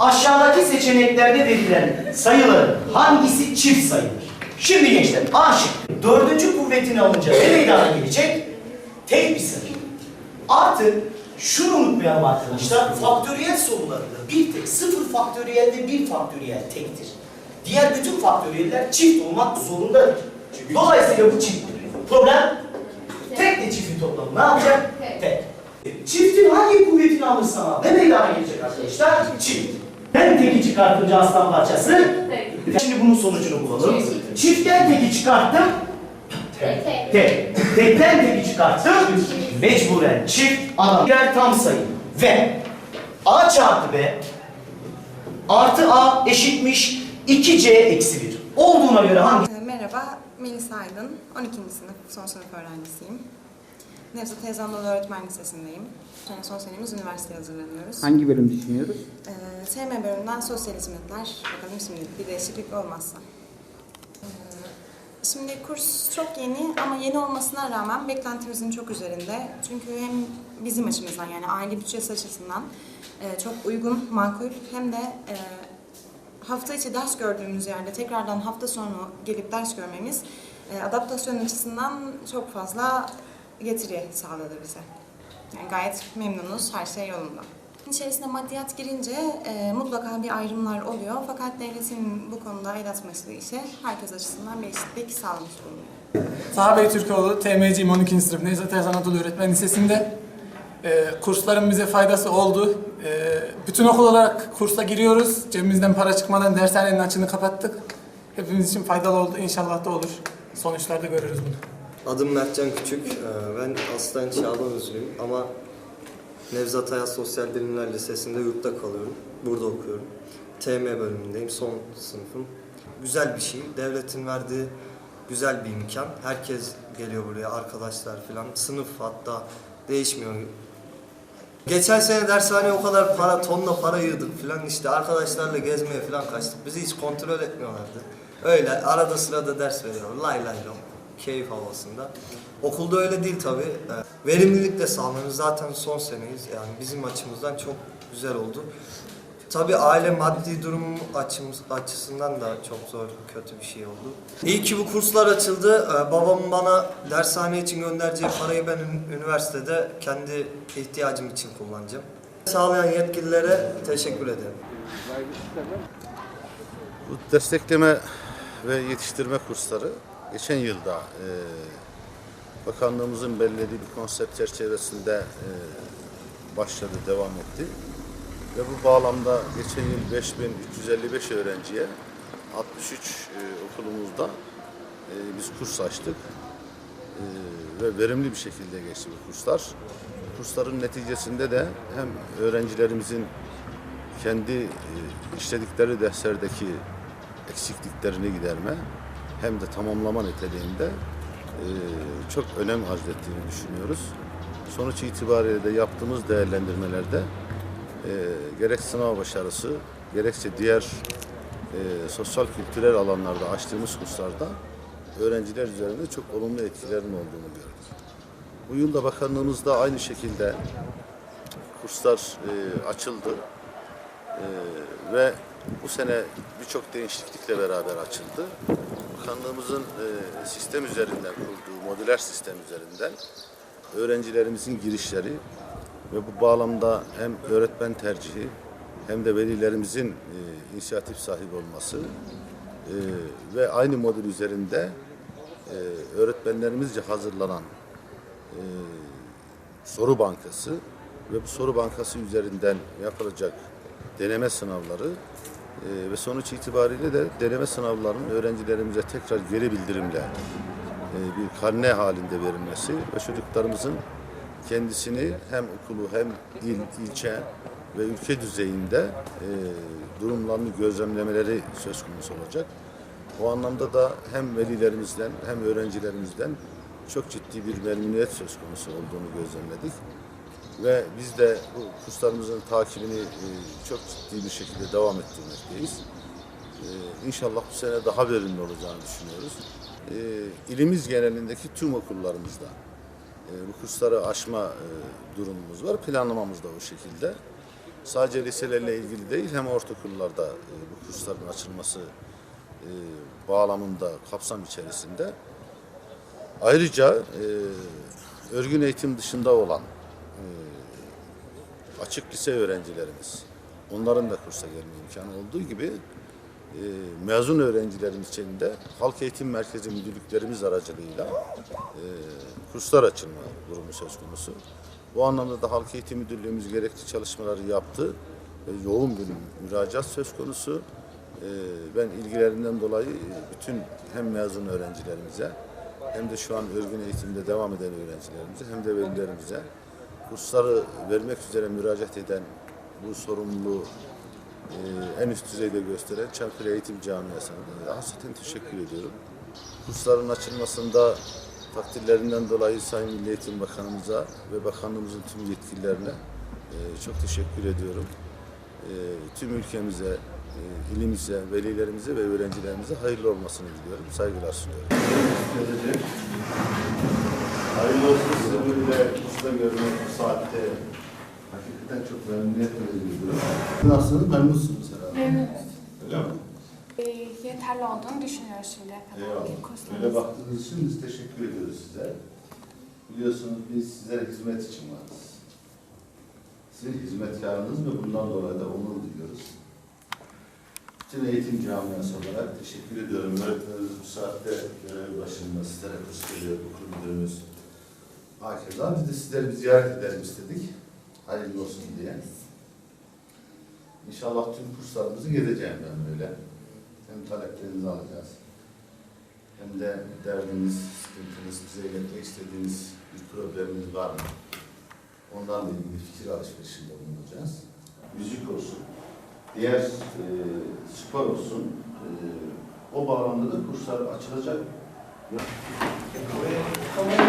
Aşağıdaki seçeneklerde verilen sayıların hangisi çift sayıdır? Şimdi gençler A şıkkı. Dördüncü kuvvetini alınca ne meydana gelecek? Tek bir sayı. Artı şunu unutmayalım arkadaşlar. Faktöriyel sorularında bir tek sıfır faktöriyel ve bir faktöriyel tektir. Diğer bütün faktöriyeller çift olmak zorundadır. Dolayısıyla bu çifttir. Problem tek de çiftin toplamı ne yapacak? Tek. Tek. Çiftin hangi kuvvetini alırsan al ne meydana gelecek arkadaşlar? Çift. Ben teki çıkartınca aslan parçası. Tek. Şimdi bunun sonucunu bulalım. Çift. Çiftten teki çıkarttım. Tek. Tek. Tek. Tekten teki çıkarttım. Mecburen çift adam. Birer tam sayı. Ve A çarpı B artı A eşitmiş 2C eksi 1. Olduğuna göre hangi? Merhaba, Melis Aydın. 12. sınıf, son sınıf öğrencisiyim. Nevzat Teyze Anadolu Öğretmen Lisesi'ndeyim. Yani son senemiz üniversiteye hazırlanıyoruz. Hangi bölüm düşünüyoruz? Ee, SM bölümünden sosyal hizmetler. Bakalım şimdi bir değişiklik olmazsa. Ee, Şimdi kurs çok yeni ama yeni olmasına rağmen beklentimizin çok üzerinde. Çünkü hem bizim açımızdan yani aile bütçesi açısından e, çok uygun, makul hem de e, hafta içi ders gördüğümüz yerde tekrardan hafta sonu gelip ders görmemiz e, adaptasyon açısından çok fazla getiri sağladı bize. Yani gayet memnunuz, her şey yolunda. İçerisine maddiyat girince e, mutlaka bir ayrımlar oluyor fakat devletin bu konuda el atması işe herkes açısından bir eşitlik sağlamış bulunuyor. Taha Bey Türkoğlu, TMC'yim 12. sınıf Nevzat Teyze Anadolu Öğretmen Lisesi'nde. Ee, kursların bize faydası oldu. Ee, bütün okul olarak kursa giriyoruz. Cebimizden para çıkmadan dershanenin açığını kapattık. Hepimiz için faydalı oldu. İnşallah da olur. Sonuçlarda görürüz bunu. Adım Mertcan Küçük. Ee, Ben aslen Şaban Özlüyüm ama Nevzat Hayat Sosyal Bilimler Lisesi'nde yurtta kalıyorum. Burada okuyorum. TM bölümündeyim, son sınıfım. Güzel bir şey. Devletin verdiği güzel bir imkan. Herkes geliyor buraya, arkadaşlar falan. Sınıf hatta değişmiyor. Geçen sene dershaneye o kadar para, tonla para yığdık falan işte arkadaşlarla gezmeye falan kaçtık. Bizi hiç kontrol etmiyorlardı. Öyle arada sırada ders veriyor. Lay lay lom. Keyif havasında. Okulda öyle değil tabi. Verimlilik de sağlanıyor. Zaten son seneyiz. Yani bizim açımızdan çok güzel oldu. Tabi aile maddi durum açımız, açısından da çok zor, kötü bir şey oldu. İyi ki bu kurslar açıldı. Ee, Babamın bana dershane için göndereceği parayı ben ün- üniversitede kendi ihtiyacım için kullanacağım. Sağlayan yetkililere teşekkür ederim. Bu destekleme ve yetiştirme kursları geçen yılda e, bakanlığımızın belirlediği bir konsept çerçevesinde e, başladı, devam etti. Ve bu bağlamda geçen yıl 5355 öğrenciye 63 e, okulumuzda e, biz kurs açtık. E, ve verimli bir şekilde geçti bu kurslar. Kursların neticesinde de hem öğrencilerimizin kendi e, işledikleri derslerdeki eksikliklerini giderme hem de tamamlama niteliğinde e, çok önem arz ettiğini düşünüyoruz. Sonuç itibariyle de yaptığımız değerlendirmelerde e, gerek sınav başarısı gerekse diğer e, sosyal kültürel alanlarda açtığımız kurslarda öğrenciler üzerinde çok olumlu etkilerin olduğunu gördük. Bu yılda bakanlığımızda aynı şekilde kurslar e, açıldı. Ee, ve bu sene birçok değişiklikle beraber açıldı. Bakanlığımızın e, sistem üzerinden kurduğu modüler sistem üzerinden öğrencilerimizin girişleri ve bu bağlamda hem öğretmen tercihi hem de velilerimizin e, inisiyatif sahibi olması e, ve aynı modül üzerinde öğretmenlerimizce hazırlanan soru bankası ve bu soru bankası üzerinden yapılacak deneme sınavları ve sonuç itibariyle de deneme sınavlarının öğrencilerimize tekrar geri bildirimle e, bir karne halinde verilmesi ve çocuklarımızın kendisini hem okulu hem il, ilçe ve ülke düzeyinde e, durumlarını gözlemlemeleri söz konusu olacak. O anlamda da hem velilerimizden hem öğrencilerimizden çok ciddi bir memnuniyet söz konusu olduğunu gözlemledik. Ve biz de bu kurslarımızın takibini e, çok ciddi bir şekilde devam ettirmekteyiz. E, İnşallah bu sene daha verimli olacağını düşünüyoruz. E, İlimiz genelindeki tüm okullarımızda bu kursları aşma durumumuz var. Planlamamız da o şekilde. sadece liselerle ilgili değil hem ortaokullarda bu kursların açılması bağlamında kapsam içerisinde. Ayrıca örgün eğitim dışında olan açık lise öğrencilerimiz, onların da kursa gelme imkanı olduğu gibi e, mezun öğrencilerin içinde halk eğitim merkezi müdürlüklerimiz aracılığıyla e, kurslar açılma durumu söz konusu. Bu anlamda da halk eğitim müdürlüğümüz gerekli çalışmaları yaptı ve yoğun bir müracaat söz konusu. E, ben ilgilerinden dolayı e, bütün hem mezun öğrencilerimize hem de şu an örgün eğitimde devam eden öğrencilerimize hem de velilerimize kursları vermek üzere müracaat eden bu sorumluluğu e, en üst düzeyde gösteren Çankırı Eğitim Camiası'na da hasreten teşekkür ediyorum. Kursların açılmasında takdirlerinden dolayı Sayın Milli Eğitim Bakanımıza ve bakanlığımızın tüm yetkililerine e, çok teşekkür ediyorum. E, tüm ülkemize, e, ilimize, velilerimize ve öğrencilerimize hayırlı olmasını diliyorum. Saygılar sunuyorum. Hayırlı olsun size böyle usta görmek bu saatte. Hakikaten çok memnuniyet verici. Nasılsınız? Memnunsunuz herhalde. Memnunuz. Öyle mi? Ee, yeterli olduğunu düşünüyoruz şimdiye kadar. Eyvallah. Öyle baktığınız için biz teşekkür ediyoruz size. Biliyorsunuz biz sizlere hizmet için varız. Sizin hizmetkarınız ve bundan dolayı da onur duyuyoruz. Bütün eğitim camiası olarak teşekkür ediyorum. Öğretmenimiz bu saatte görev başında sizlere kurs geliyor, okul müdürümüz. Hakeza biz de sizleri bir ziyaret edelim istedik. Hayırlı olsun diye. İnşallah tüm kurslarımızı gezeceğim ben böyle. Hem taleplerinizi alacağız. Hem de derdiniz, sıkıntınız, bize iletmek istediğiniz bir probleminiz var mı? Onlarla ilgili fikir alışverişinde bulunacağız. Müzik olsun, diğer e, spor olsun, e, o bağlamda da kurslar açılacak.